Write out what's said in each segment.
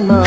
மாலையொன்று கண்டு வந்தேன் மாதா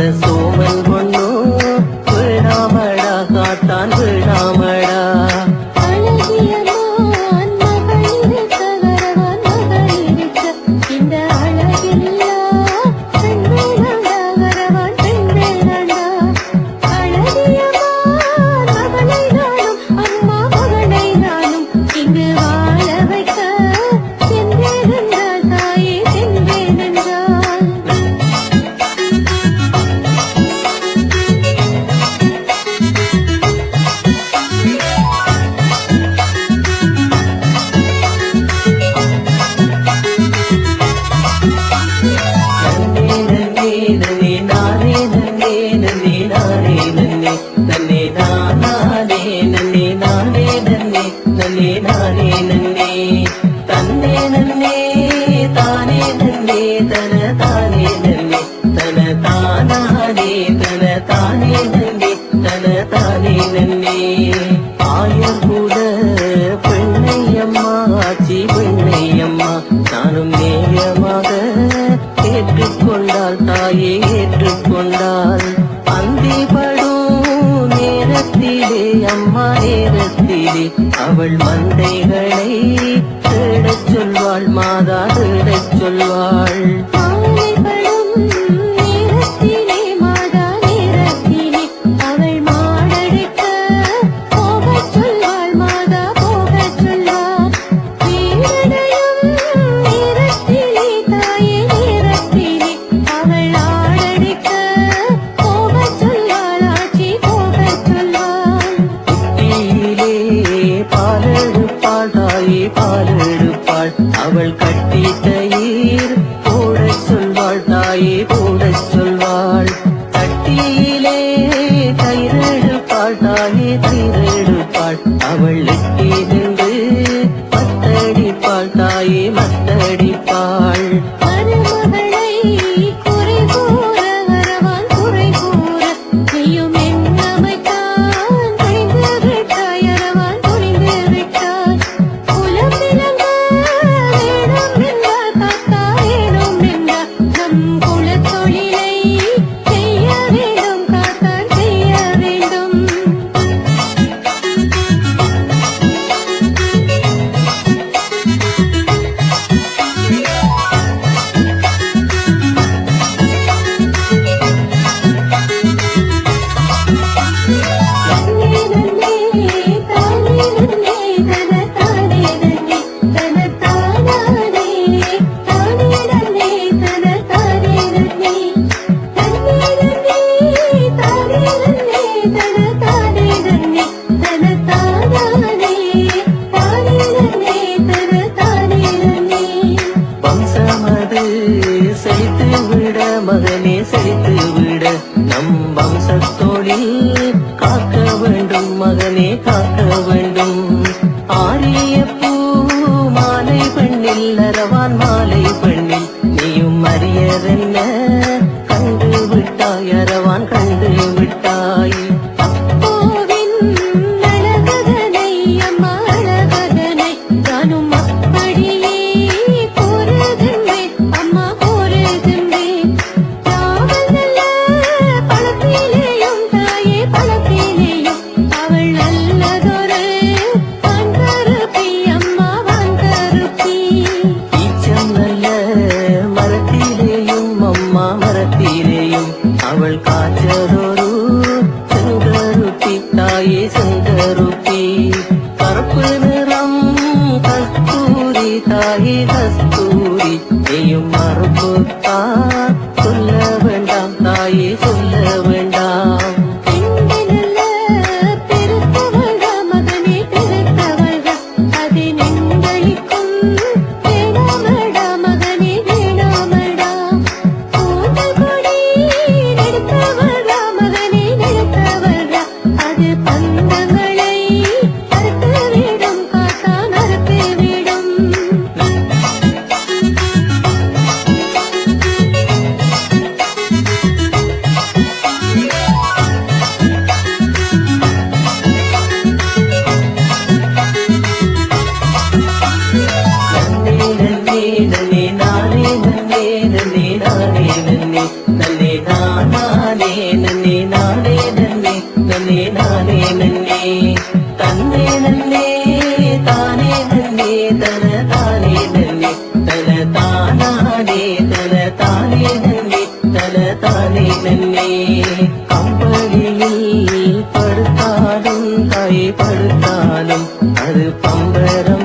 அந்த சோமன் பொண்ணு தேடச் താനേനല്ലി തല താനേനല്ലേ പമ്പടിയിൽ പടുത്താനും കൈ പടുത്താനും അത് പമ്പരം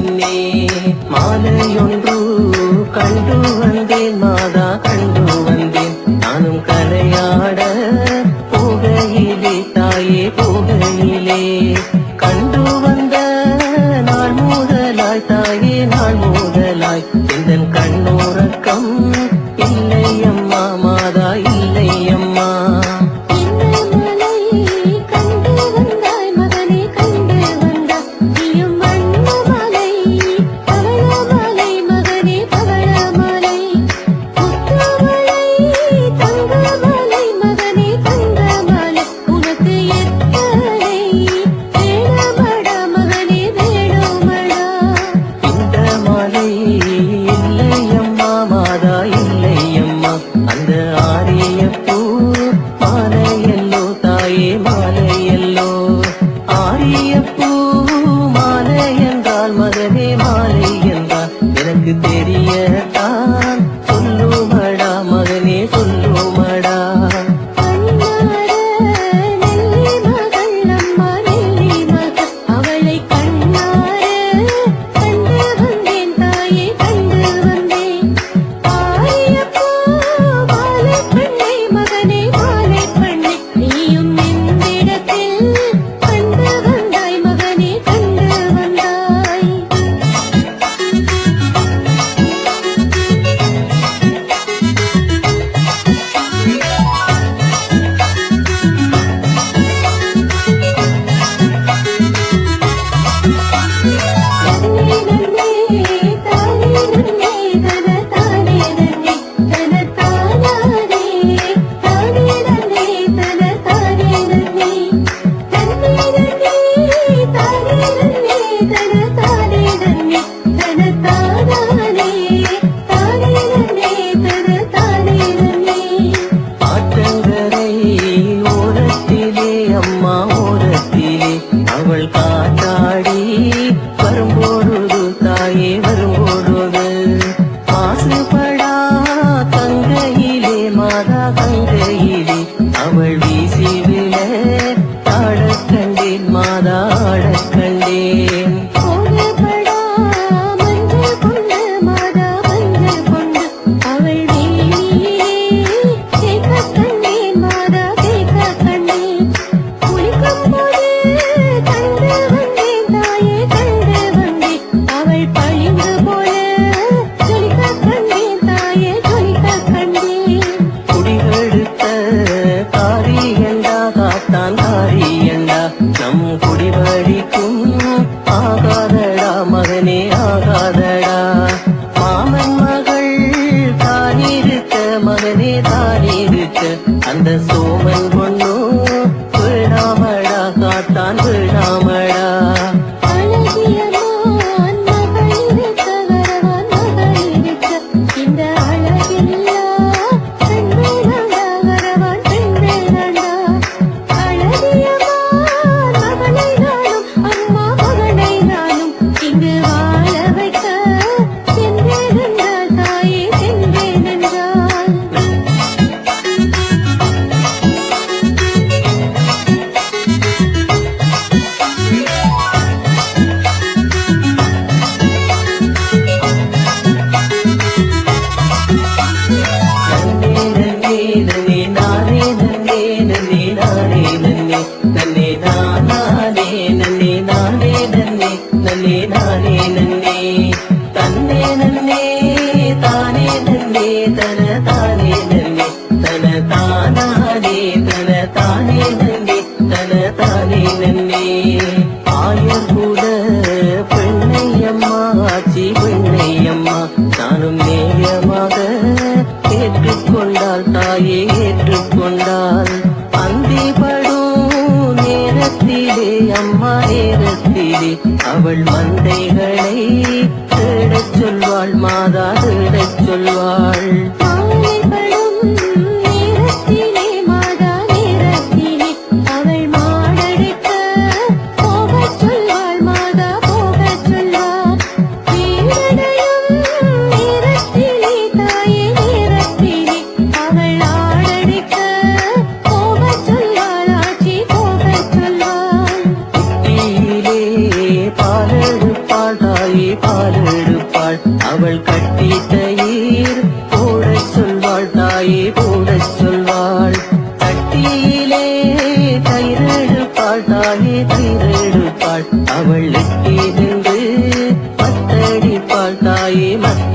என்னே? மாலையொன்று கண்டு வந்தேன் மாதா கண்டு வந்தேன். நானும் கரையாட மகாதடா மாமன் மகள் தானிருக்க மகனே தானிருக்க அந்த சோமன் அவள் மந்தைகளை தேடச் சொல்வாள் மாதா தேடச் சொல்வாள். மத்தடிப்பாள்